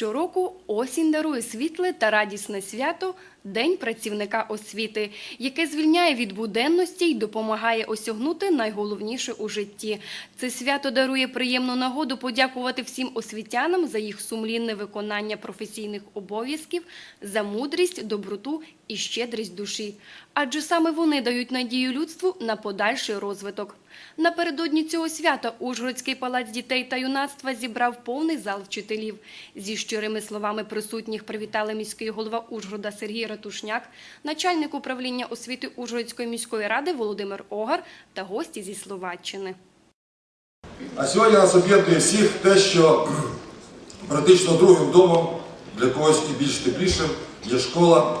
Щороку осінь дарує світле та радісне свято День працівника освіти, яке звільняє від буденності й допомагає осягнути найголовніше у житті. Це свято дарує приємну нагоду подякувати всім освітянам за їх сумлінне виконання професійних обов'язків, за мудрість, доброту і щедрість душі. Адже саме вони дають надію людству на подальший розвиток. Напередодні цього свята Ужгородський палац дітей та юнацтва зібрав повний зал вчителів. Зі щирими словами присутніх привітали міський голова Ужгорода Сергій Ратушняк, начальник управління освіти Ужгородської міської ради Володимир Огар та гості зі Словаччини. А сьогодні нас об'єднує всіх те, що практично другим домом для когось і більш теплішим є школа.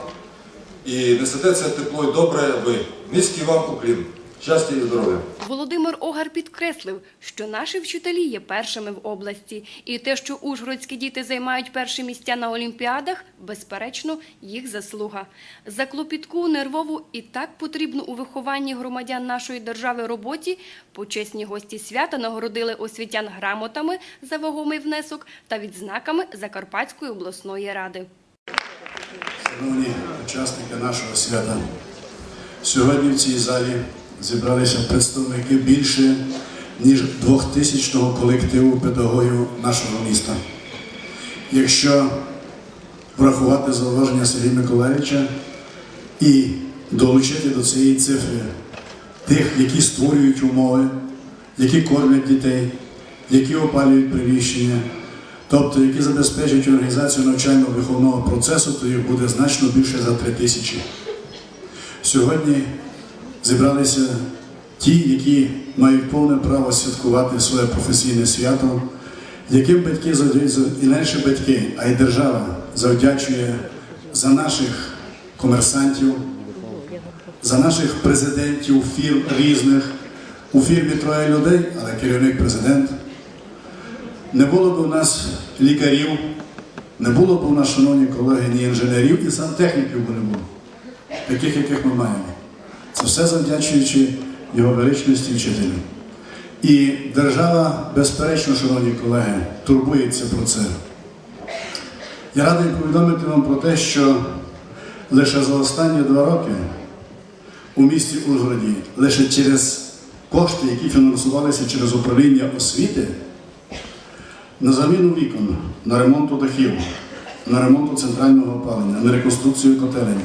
І несете це тепло і добре ви. Низький вам уклін. Щастя і здоров'я. Володимир Огар підкреслив, що наші вчителі є першими в області, і те, що ужгородські діти займають перші місця на олімпіадах, безперечно, їх заслуга. За клопітку, нервову і так потрібну у вихованні громадян нашої держави роботі почесні гості свята нагородили освітян грамотами за вагомий внесок та відзнаками Закарпатської обласної ради. Шановні учасники нашого свята, сьогодні в цій залі зібралися представники більше ніж двохтисячного колективу педагогів нашого міста. Якщо врахувати зауваження Сергія Миколаївича і долучити до цієї цифри тих, які створюють умови, які кормять дітей, які опалюють приміщення, тобто які забезпечують організацію навчально-виховного процесу, то їх буде значно більше за три тисячі. Сьогодні зібралися ті, які мають повне право святкувати своє професійне свято, яким батьки і не батьки, а й держава завдячує за наших комерсантів, за наших президентів фірм різних. У фірмі троє людей, але керівник президент. Не було б у нас лікарів, не було б у нас, шановні колеги, ні інженерів, і сантехніків би не було, таких, яких ми маємо. Це все завдячуючи його величності вчителю. І держава, безперечно, шановні колеги, турбується про це. Я радий повідомити вам про те, що лише за останні два роки у місті Ужгороді, лише через кошти, які фінансувалися через управління освіти, на заміну вікон, на ремонту дахів, на ремонту центрального опалення, на реконструкцію котелень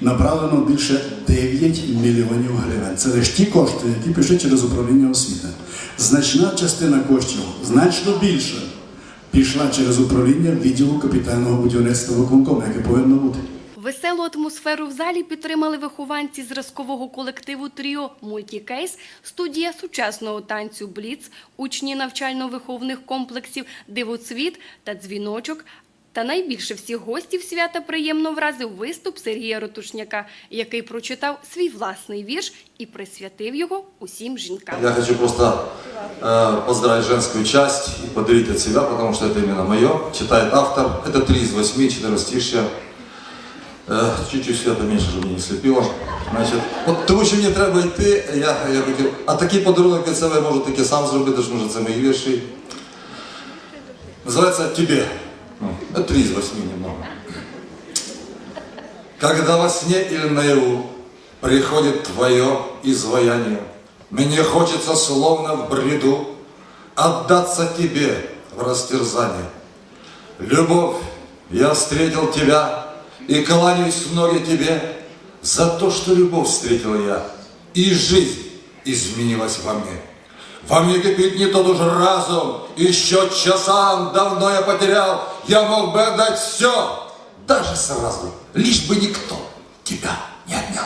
направлено більше 9 мільйонів гривень. Це лише ті кошти, які пішли через управління освіти. Значна частина коштів, значно більше, пішла через управління відділу капітального будівництва виконкому, яке повинно бути. Веселу атмосферу в залі підтримали вихованці зразкового колективу Тріо Мультікейс, студія сучасного танцю Бліц, учні навчально-виховних комплексів Дивоцвіт та Дзвіночок. Та найбільше всіх гостів свята приємно вразив виступ Сергія Ротушняка, який прочитав свій власний вірш і присвятив його усім жінкам. Я хочу просто э, поздравить женскую часть и подарить от себя, потому что это именно мое. Читает автор. Это 3 из 8, 14 Э, Чуть-чуть света меньше, щоб мені не сліпило. Значить, от тому що мені треба йти, я, я хотів, а такий подарунок від себе я можу таки сам зробити, тому що це мої вірші. Называется «Тебе». Ну, три из восьми немного. Когда во сне или наяву приходит твое изваяние, мне хочется словно в бреду отдаться тебе в растерзание. Любовь, я встретил тебя и кланяюсь в ноги тебе за то, что любовь встретил я, и жизнь изменилась во мне. Мне кипит не тот уж разум, счет часам давно я потерял. Я мог бы отдать все, даже сразу, лишь бы никто тебя не отнял.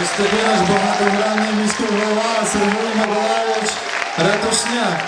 Ось такий наш багатогранний міський голова Сергій Миколаївич Ратушняк.